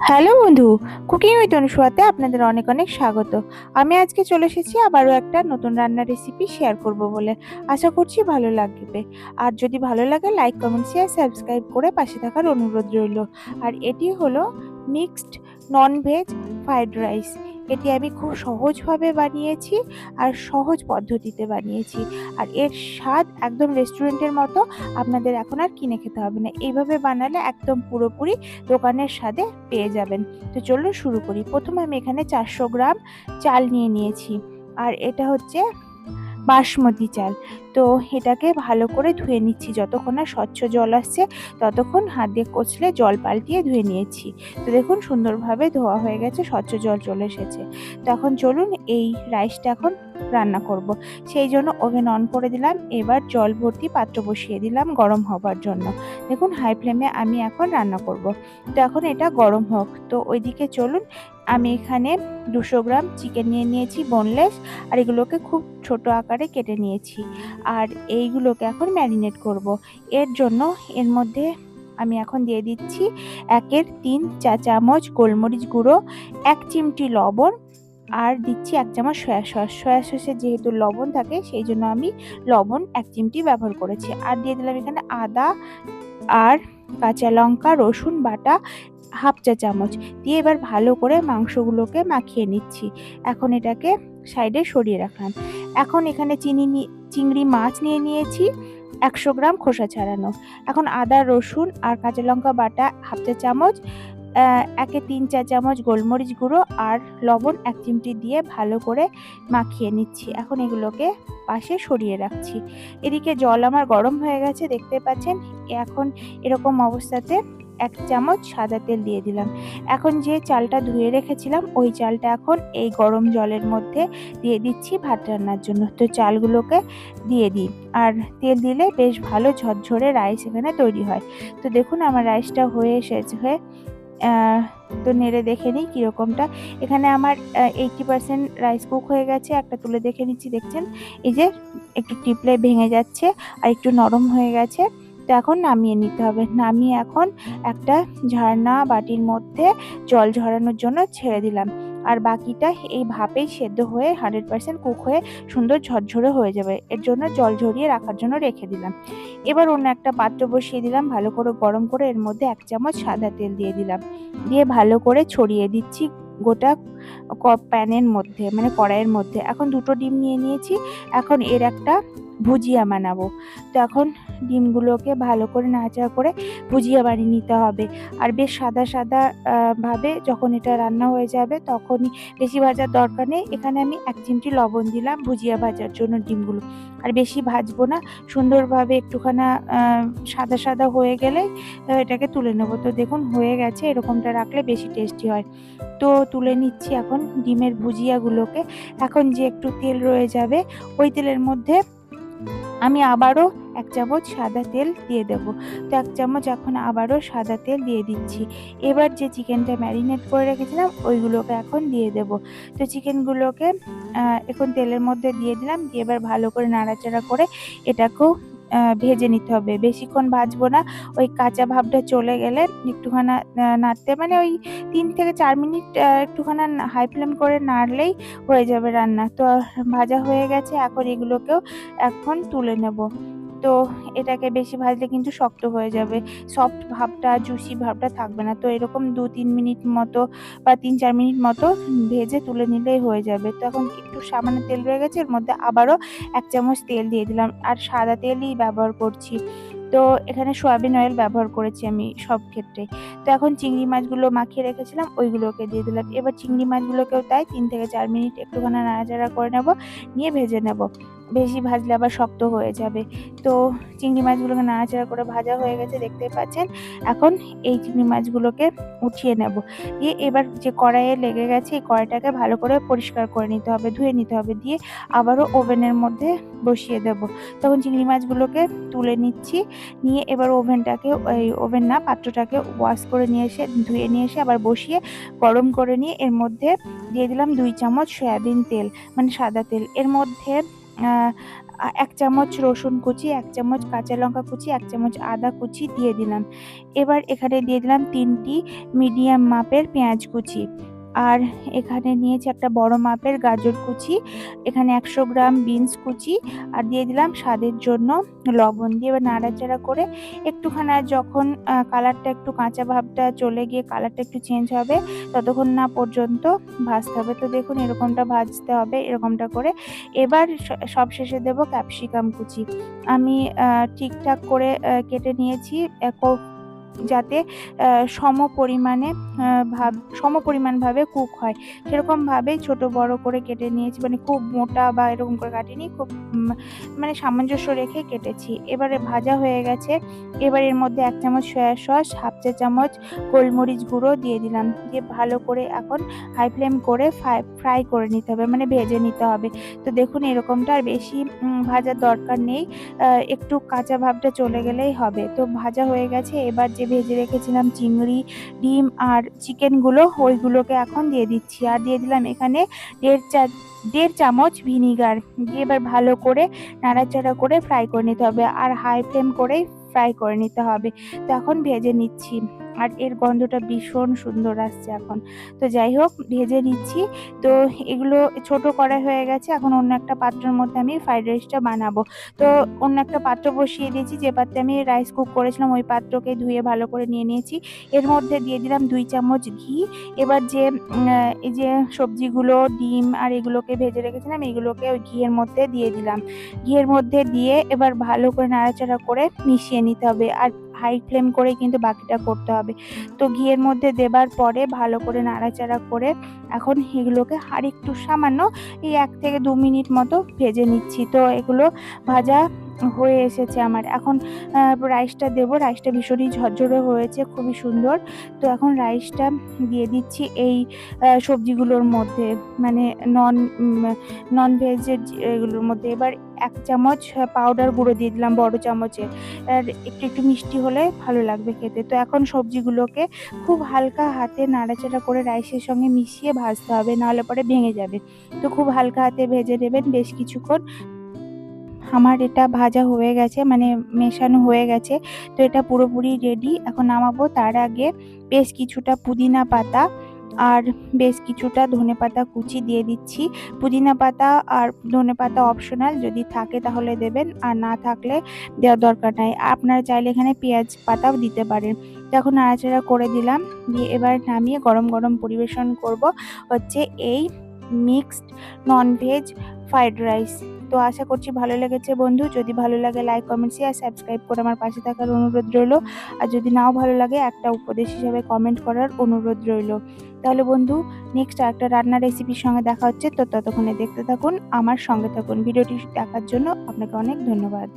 Hello বন্ধু, cooking with অনুসুয়াতে আপনাদের অনেক অনেক স্বাগত। আমি আজকে চলে এসেছি আবারও একটা নতুন রান্নার রেসিপি শেয়ার করব বলে। আশা করছি ভালো লাগবে। আর যদি ভালো লাগে লাইক কমেন্ট শেয়ার সাবস্ক্রাইব করে পাশে থাকার অনুরোধ রইল। আর এটি হলো mixed non veg fried rice এটি আমি খুব সহজভাবে বানিয়েছি আর সহজ পদ্ধতিতে বানিয়েছি। আর এর স্বাদ একদম রেস্টুরেন্টের মতো আপনাদের এখন আর কিনে খেতে হবে না। এইভাবে বানালে একদম পুরোপুরি দোকানের স্বাদে পেয়ে যাবেন। তো চলুন শুরু করি। প্রথমে আমি এখানে চারশো গ্রাম চাল নিয়ে নিয়েছি। আর এটা হচ্ছে বাসমতি চাল। তো এটাকে ভালো করে ধুয়ে নিচ্ছি। যতক্ষণ না স্বচ্ছ জল আসছে, ততক্ষণ হাত দিয়ে কচলে জল পাল্টিয়ে ধুয়ে নিয়েছি। তো দেখুন সুন্দরভাবে ধোয়া হয়ে গেছে, স্বচ্ছ জল চলে এসেছে। তো এখন চলুন এই রাইসটা এখন রান্না করব। সেই জন্য ওভেন অন করে দিলাম। এবার জল ভর্তি পাত্র বসিয়ে দিলাম গরম হবার জন্য। দেখুন হাই ফ্লেমে আমি এখন রান্না করব। তো এখন এটা গরম হোক। তো ওইদিকে চলুন আমি এখানে দুশো গ্রাম চিকেন নিয়ে নিয়েছি বোনলেস আর এগুলোকে খুব ছোট আকারে কেটে নিয়েছি। আর এইগুলোকে এখন ম্যারিনেট করব। এর জন্য এর মধ্যে আমি এখন দিয়ে দিচ্ছি একের তিন চা চামচ গোলমরিচ গুঁড়ো, এক চিমটি লবণ, আর দিচ্ছি এক চামচ সয়া সস সয়া সসে যেহেতু লবণ থাকে, সেই জন্য আমি লবণ এক চিমটি ব্যবহার করেছি। আর দিয়ে দিলাম এখানে আদা, আর কাঁচা লঙ্কা, রসুন বাটা হাফ চা চামচ। দিয়ে এবার ভালো করে মাংসগুলোকে মাখিয়ে নিচ্ছি। এখন এটাকে সাইডে সরিয়ে রাখলাম। এখন এখানে চিনি চিংড়ি মাছ নিয়ে নিয়েছি, একশো গ্রাম খোসা ছাড়ানো। এখন আদা, রসুন আর কাঁচা লঙ্কা বাটা হাফ চা চামচ একে তিন চা চামচ গোলমরিচ গুঁড়ো আর লবণ এক চিমটি দিয়ে ভালো করে মাখিয়ে নিচ্ছি। এখন এগুলোকে পাশে সরিয়ে রাখছি। এদিকে জল আমার গরম হয়ে গেছে, দেখতে পাচ্ছেন? এখন এরকম অবস্থাতে এক চামচ সাদা তেল দিয়ে দিলাম। এখন যে চালটা ধুয়ে রেখেছিলাম, ওই চালটা এখন এই গরম জলের মধ্যে দিয়ে দিচ্ছি ভাত রান্নার জন্য। তো চালগুলোকে দিয়ে দিই। আর তেল দিলে বেশ ভালো ঝরঝরে রাইস এখানে তৈরি হয়। তো দেখুন আমার রাইসটা হয়ে এসেছে, হয়ে তো নেড়ে দেখে নিই কীরকমটা। এখানে আমার এইটটি পার্সেন্ট রাইস কুক হয়ে গেছে। একটা তুলে দেখে নিচ্ছি, দেখছেন? এই যে একটু টিপলে ভেঙে যাচ্ছে আর একটু নরম হয়ে গেছে। তো এখন নামিয়ে নিতে হবে। নামিয়ে এখন একটা ঝারনা বাটির মধ্যে জল ঝরানোর জন্য ছেড়ে দিলাম। আর বাকিটা এই ভাপেই সেদ্ধ হয়ে হান্ড্রেড পার্সেন্ট কুক হয়ে সুন্দর ঝরঝরে হয়ে যাবে। এর জন্য জল ঝরিয়ে রাখার জন্য রেখে দিলাম। এবার অন্য একটা পাত্র বসিয়ে দিলাম, ভালো করে গরম করে এর মধ্যে এক চামচ সাদা তেল দিয়ে দিলাম। দিয়ে ভালো করে ছড়িয়ে দিচ্ছি গোটা প্যানের মধ্যে মানে কড়াইয়ের মধ্যে। এখন দুটো ডিম নিয়ে নিয়েছি। এখন এর একটা ভুজিয়া বানাবো। তো এখন ডিমগুলোকে ভালো করে নাড়াচাড়া করে ভুজিয়া বানিয়ে নিতে হবে। আর বেশ সাদা সাদা ভাবে যখন এটা রান্না হয়ে যাবে তখনই বেশি ভাজার দরকার নেই। এখানে আমি এক চিমটি লবণ দিলাম ভুজিয়া ভাজার জন্য ডিমগুলো। আর বেশি ভাজবো না, সুন্দরভাবে একটুখানা সাদা সাদা হয়ে গেলে এটাকে তুলে নেব। তো দেখুন হয়ে গেছে, এরকমটা রাখলে বেশি টেস্টি হয়। তো তুলে নিচ্ছি এখন ডিমের ভুজিয়াগুলোকে। এখন যে একটু তেল রয়ে যাবে, ওই তেলের মধ্যে আমি আবারও এক চামচ সাদা তেল দিয়ে দেব। তো এক চামচ এখন আবারও সাদা তেল দিয়ে দিচ্ছি। এবার যে চিকেনটা ম্যারিনেট করে রেখেছিলাম, ওইগুলোকে এখন দিয়ে দেব। তো চিকেনগুলোকে এখন তেলের মধ্যে দিয়ে দিলাম। দিয়ে এবার ভালো করে নাড়াচাড়া করে এটাকেও ভেজে নিতে হবে। বেশিক্ষণ ভাজবো না। ওই কাঁচা ভাবটা চলে গেলে একটুখানা নাড়তে মানে ওই তিন থেকে চার মিনিট একটুখানা হাই ফ্লেম করে নাড়লেই হয়ে যাবে রান্না। তো ভাজা হয়ে গেছে। এখন এগুলোকেও এখন তুলে নেব। তো এটাকে বেশি ভাজলে কিন্তু শক্ত হয়ে যাবে। সফট ভাবটা জুসি ভাবটা থাকবে না। তো এরকম দু তিন মিনিট মতো বা তিন চার মিনিট মতো ভেজে তুলে নিলেই হয়ে যাবে। তো এখন একটু সামান্য তেল রয়ে গেছে, এর মধ্যে আবারও এক চামচ তেল দিয়ে দিলাম। আর সাদা তেলই ব্যবহার করছি। তো এখানে সয়াবিন অয়েল ব্যবহার করেছি আমি সব ক্ষেত্রে। তো এখন চিংড়ি মাছগুলো মাখিয়ে রেখেছিলাম, ওইগুলোকে দিয়ে দিলাম। এবার চিংড়ি মাছগুলোকেও তাই তিন থেকে চার মিনিট একটুখানি নাড়াচাড়া করে নেব, নিয়ে ভেজে নেব। বেশি ভাজলে আবার শক্ত হয়ে যাবে। তো চিংড়ি মাছগুলোকে নাড়াচাড়া করে ভাজা হয়ে গেছে, দেখতে পাচ্ছেন? এখন এই চিংড়ি মাছগুলোকে উঠিয়ে নেব। দিয়ে এবার যে কড়াইয়ে লেগে গেছে, এই কড়াইটাকে ভালো করে পরিষ্কার করে নিতে হবে, ধুয়ে নিতে হবে। দিয়ে আবারও ওভেনের মধ্যে বসিয়ে দেব। তখন চিংড়ি মাছগুলোকে তুলে নিচ্ছি। নিয়ে এবার ওভেনটাকে ওই ওভেন না, পাত্রটাকে ওয়াশ করে নিয়ে এসে, ধুয়ে নিয়ে এসে আবার বসিয়ে গরম করে নিয়ে এর মধ্যে দিয়ে দিলাম দুই চামচ সয়াবিন তেল মানে সাদা তেল। এর মধ্যে এক চামচ রসুন কুচি, এক চামচ কাঁচা লঙ্কা কুচি, এক চামচ আদা কুচি দিয়ে দিলাম। এবার এখানে দিয়ে দিলাম তিনটি মিডিয়াম মাপের পেঁয়াজ কুচি। আর এখানে নিয়েছি একটা বড় মাপের গাজর কুচি, এখানে একশো গ্রাম বিনস কুচি আর দিয়ে দিলাম স্বাদের জন্য লবণ দিয়ে এবার নাড়াচাড়া করে একটুখানি যখন কালারটা একটু কাঁচা ভাবটা চলে গিয়ে কালারটা একটু চেঞ্জ হবে ততক্ষণ না পর্যন্ত ভাজতে হবে। তো দেখুন এরকমটা ভাজতে হবে, এরকমটা করে এবার সব শেষে দেবো ক্যাপসিকাম কুচি। আমি ঠিকঠাক করে কেটে নিয়েছি যাতে সম পরিমাণে ভাব সম পরিমাণভাবে কুক হয়। সেরকমভাবেই ছোট বড় করে কেটে নিয়েছি। মানে খুব মোটা বা এরকম করে কাটিনি, খুব মানে সামঞ্জস্য রেখে কেটেছি। এবারে ভাজা হয়ে গেছে। এবার এর মধ্যে এক চামচ সয়া সস হাফ চা চামচ গোলমরিচ গুঁড়ো দিয়ে দিলাম। দিয়ে ভালো করে এখন হাই ফ্লেম করে ফ্রাই ফ্রাই করে নিতে হবে। মানে ভেজে নিতে হবে। তো দেখুন এরকমটা আর বেশি ভাজার দরকার নেই। একটু কাঁচা ভাবটা চলে গেলেই হবে। তো ভাজা হয়ে গেছে। এবার যে ভেজে রেখেছিলাম চিংড়ি, ডিম আর চিকেনগুলো, ওইগুলোকে এখন দিয়ে দিচ্ছি। আর দিয়ে দিলাম এখানে দেড় চার দেড় চামচ ভিনিগার। দিয়ে এবার ভালো করে নাড়াচাড়া করে ফ্রাই করে নিতে হবে। আর হাই ফ্লেম করেই ফ্রাই করে নিতে হবে। তো এখন ভেজে নিচ্ছি। আর এর গন্ধটা ভীষণ সুন্দর আসছে এখন। তো যাই হোক, ভেজে নিচ্ছি। তো এগুলো ছোট কড়াই হয়ে গেছে, এখন অন্য একটা পাত্রের মধ্যে আমি ফ্রাইড রাইসটা বানাবো। তো অন্য একটা পাত্র বসিয়ে দিয়েছি, যে পাত্রে আমি রাইস কুক করেছিলাম, ওই পাত্রকে ধুয়ে ভালো করে নিয়ে নিয়েছি। এর মধ্যে দিয়ে দিলাম দুই চামচ ঘি। এবার যে এই যে সবজিগুলো, ডিম আর এগুলোকে ভেজে রেখেছিলাম, এগুলোকে ওই ঘিয়ের মধ্যে দিয়ে দিলাম। ঘিয়ের মধ্যে দিয়ে এবার ভালো করে নাড়াচাড়া করে মিশিয়ে নিতে হবে। আর হাই ফ্লেম করে কিন্তু বাকিটা করতে হবে। তো ঘিয়ের মধ্যে দেবার পরে ভালো করে নাড়াচাড়া করে এখন এগুলোকে আর একটু সামান্য এই এক থেকে দু মিনিট মতো ভেজে নিচ্ছি। তো এগুলো ভাজা হয়ে এসেছে আমার। এখন রাইসটা দেবো। রাইসটা ভীষণই ঝরঝরে হয়েছে, খুবই সুন্দর। তো এখন রাইসটা দিয়ে দিচ্ছি এই সবজিগুলোর মধ্যে। মানে নন নন ভেজের এগুলোর মধ্যে। এবার এক চামচ পাউডার গুঁড়ো দিয়ে দিলাম বড় চামচে। আর একটু একটু মিষ্টি হলে ভালো লাগবে খেতে। তো এখন সবজিগুলোকে খুব হালকা হাতে নাড়াচাড়া করে রাইসের সঙ্গে মিশিয়ে ভাজতে হবে, নাহলে পরে ভেঙে যাবে। তো খুব হালকা হাতে ভেজে নেবেন বেশ কিছুক্ষণ। আমার এটা ভাজা হয়ে গেছে মানে মেশানো হয়ে গেছে। তো এটা পুরোপুরি রেডি এখন নামাবো। তার আগে বেশ কিছুটা পুদিনা পাতা আর বেশ কিছুটা ধনেপাতা কুচি দিয়ে দিচ্ছি। পুদিনা পাতা আর ধনেপাতা অপশনাল যদি থাকে তাহলে দেবেন, আর না থাকলে দেওয়ার দরকার নাই। আপনারা চাইলে এখানে পেঁয়াজ পাতাও দিতে পারেন। এখন নাড়াচাড়া করে দিলাম, দিয়ে এবার নামিয়ে গরম গরম পরিবেশন করব। হচ্ছে এই মিক্সড ননভেজ ফ্রাইড রাইস তো আশা করছি ভালো লেগেছে বন্ধু। যদি ভালো লাগে লাইক কমেন্ট শেয়ার সাবস্ক্রাইব করে আমার পাশে থাকার অনুরোধ রইল। আর যদি নাও ভালো লাগে, একটা উপদেশ হিসাবে কমেন্ট করার অনুরোধ রইল। তাহলে বন্ধু নেক্সট একটা রান্নার রেসিপির সঙ্গে দেখা হচ্ছে। তো ততক্ষণে দেখতে থাকুন, আমার সঙ্গে থাকুন। ভিডিওটি দেখার জন্য আপনাকে অনেক ধন্যবাদ।